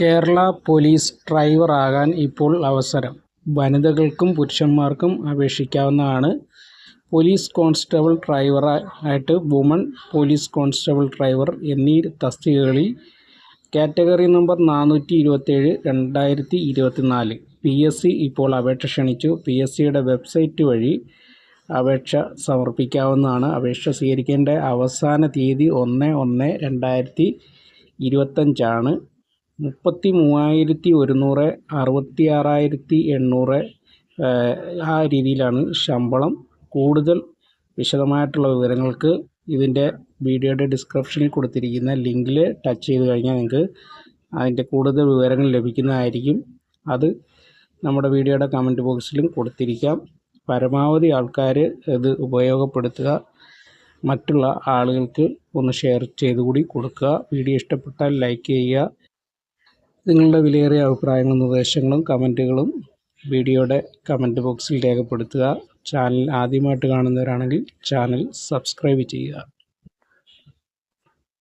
Kerala police ഡ്രൈവറാകാൻ ഇപ്പോൾ അവസരം. വനിതകൾക്കും പുരുഷന്മാർക്കും അപേക്ഷിക്കാവുന്നതാണ്. പോലീസ് കോൺസ്റ്റബിൾ ഡ്രൈവർ ആയിട്ട് വുമൺ പോലീസ് കോൺസ്റ്റബിൾ ഡ്രൈവർ എന്നീ തസ്തികകളിൽ കാറ്റഗറി നമ്പർ നാനൂറ്റി ഇരുപത്തേഴ് രണ്ടായിരത്തി ഇരുപത്തി നാല് പി എസ് സി ഇപ്പോൾ അപേക്ഷ ക്ഷണിച്ചു. പി എസ് സിയുടെ വെബ്സൈറ്റ് വഴി അപേക്ഷ സമർപ്പിക്കാവുന്നതാണ്. അപേക്ഷ സ്വീകരിക്കേണ്ട അവസാന തീയതി ഒന്ന് ഒന്ന് രണ്ടായിരത്തി ഇരുപത്തഞ്ചാണ് മുപ്പത്തി മൂവായിരത്തി ഒരുന്നൂറ് അറുപത്തി ആറായിരത്തി എണ്ണൂറ് ആ രീതിയിലാണ് ശമ്പളം. കൂടുതൽ വിശദമായിട്ടുള്ള വിവരങ്ങൾക്ക് ഇതിന്റെ വീഡിയോയുടെ ഡിസ്ക്രിപ്ഷനിൽ കൊടുത്തിരിക്കുന്ന ലിങ്കിൽ ടച്ച് ചെയ്ത് കഴിഞ്ഞാൽ നിങ്ങൾക്ക് അതിന്റെ കൂടുതൽ വിവരങ്ങൾ ലഭിക്കുന്നതായിരിക്കും. അത് നമ്മുടെ വീഡിയോയുടെ കമന്റ് ബോക്സിലും കൊടുത്തിരിക്കാം. പരമാവധി ആൾക്കാർ ഇത് ഉപയോഗപ്പെടുത്തുക. മറ്റുള്ള ആളുകൾക്ക് ഒന്ന് ഷെയർ ചെയ്തുകൂടി കൊടുക്കുക. വീഡിയോ ഇഷ്ടപ്പെട്ടാൽ ലൈക്ക് ചെയ്യുക. നിങ്ങളുടെ വിലയേറിയ അഭിപ്രായങ്ങളും നിർദ്ദേശങ്ങളും കമന്റുകളും വീഡിയോയുടെ കമന്റ് ബോക്സിൽ രേഖപ്പെടുത്തുക. ചാനൽ ആദ്യമായിട്ട് കാണുന്നവരാണെങ്കിൽ ചാനൽ സബ്സ്ക്രൈബ് ചെയ്യുക.